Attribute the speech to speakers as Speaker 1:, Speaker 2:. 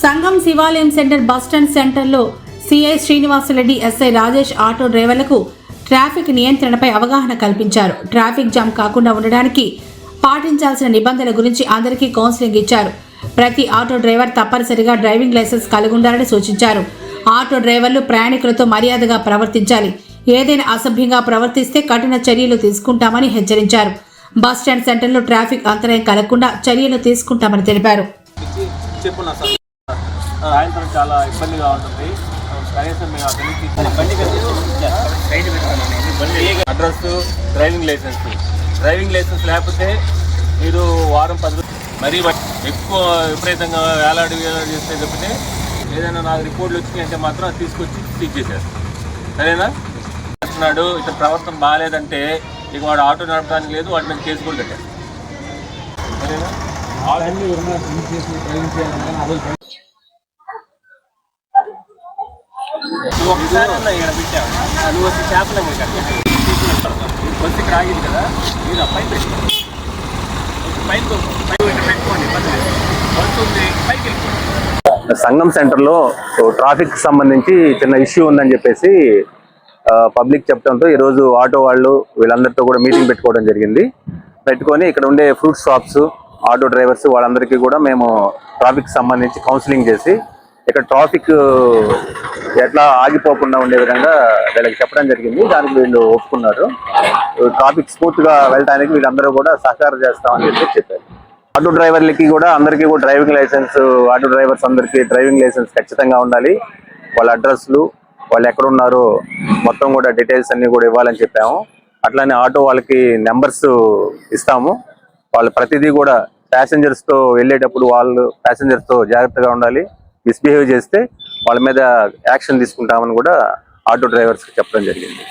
Speaker 1: సంఘం శివాలయం centre bus stand సెంటర్లో CI Srinivasareddy SI Rajesh auto డ్రైవర్లకు ట్రాఫిక్ నియంత్రణపై అవగాహన కల్పించారు. ట్రాఫిక్ జామ్ కాకుండా ఉండడానికి పాటించాల్సిన నిబంధనల గురించి అందరికీ కౌన్సిలింగ్ ఇచ్చారు. ప్రతి ఆటో డ్రైవర్ తప్పనిసరిగా డ్రైవింగ్ లైసెన్స్ కలిగి ఉండాలని సూచించారు. ఆటో డ్రైవర్లు ప్రయాణికులతో మర్యాదగా ప్రవర్తించాలి. ఏదైనా అసభ్యంగా ప్రవర్తిస్తే కఠిన చర్యలు తీసుకుంటామని హెచ్చరించారు. బస్టాండ్ సెంటర్లో ట్రాఫిక్ అంతరాయం కలగకుండా చర్యలు తీసుకుంటామని తెలిపారు.
Speaker 2: సాయంత్రం చాలా ఇబ్బందిగా ఉంటుంది. కనీసం మేము అక్కడి నుంచి బండి address driving licence. Driving licence లేకపోతే మీరు వారం పది రోజులు మరీ ఎక్కువ విపరీతంగా వేలాడి వేలాడి చేస్తే తప్పితే ఏదైనా నాకు రిపోర్ట్లు వచ్చినాయంటే మాత్రం అది తీసుకొచ్చి సీజ్ చేశారు సరేనా? చేస్తున్నాడు ఇట్లా ప్రవర్తన బాగాలేదంటే ఇక వాడు ఆటో నడపడానికి లేదు వాడి మీద కేసు కూడా పెట్టారు సరేనా? నువ్వు వచ్చి ఇక్కడ ఆగింది కదా మీరు పెట్టుకోండి పెట్టుకోండి బస్సు ఉంది పైకి
Speaker 3: సంగం సెంటర్లో ట్రాఫిక్ సంబంధించి చిన్న ఇష్యూ ఉందని చెప్పేసి పబ్లిక్ చెప్పడంతో ఈరోజు ఆటో వాళ్ళు వీళ్ళందరితో కూడా మీటింగ్ పెట్టుకోవడం జరిగింది. పెట్టుకొని ఇక్కడ ఉండే ఫ్రూట్ షాప్స్ ఆటో డ్రైవర్స్ వాళ్ళందరికీ కూడా మేము ట్రాఫిక్ సంబంధించి కౌన్సిలింగ్ చేసి ఇక్కడ ట్రాఫిక్ ఎట్లా ఆగిపోకుండా ఉండే విధంగా వీళ్ళకి చెప్పడం జరిగింది. దానికి వీళ్ళు ఒప్పుకున్నారు. ట్రాఫిక్ స్మూత్గా వెళ్ళడానికి వీళ్ళందరూ కూడా సహకారం చేస్తామని చెప్పి చెప్పారు. ఆటో డ్రైవర్లకి కూడా అందరికీ కూడా డ్రైవింగ్ లైసెన్స్ ఆటో డ్రైవర్స్ అందరికీ డ్రైవింగ్ లైసెన్స్ ఖచ్చితంగా ఉండాలి. వాళ్ళ అడ్రస్లు వాళ్ళు ఎక్కడున్నారో మొత్తం కూడా డీటెయిల్స్ అన్ని కూడా ఇవ్వాలని చెప్పాము. అట్లానే ఆటో వాళ్ళకి నెంబర్స్ ఇస్తాము. వాళ్ళు ప్రతిదీ కూడా ప్యాసింజర్స్తో వెళ్ళేటప్పుడు వాళ్ళు ప్యాసింజర్స్తో తో జాగ్రత్తగా ఉండాలి. మిస్బిహేవ్ చేస్తే వాళ్ళ మీద యాక్షన్ తీసుకుంటామని కూడా ఆటో డ్రైవర్స్కి చెప్పడం జరిగింది.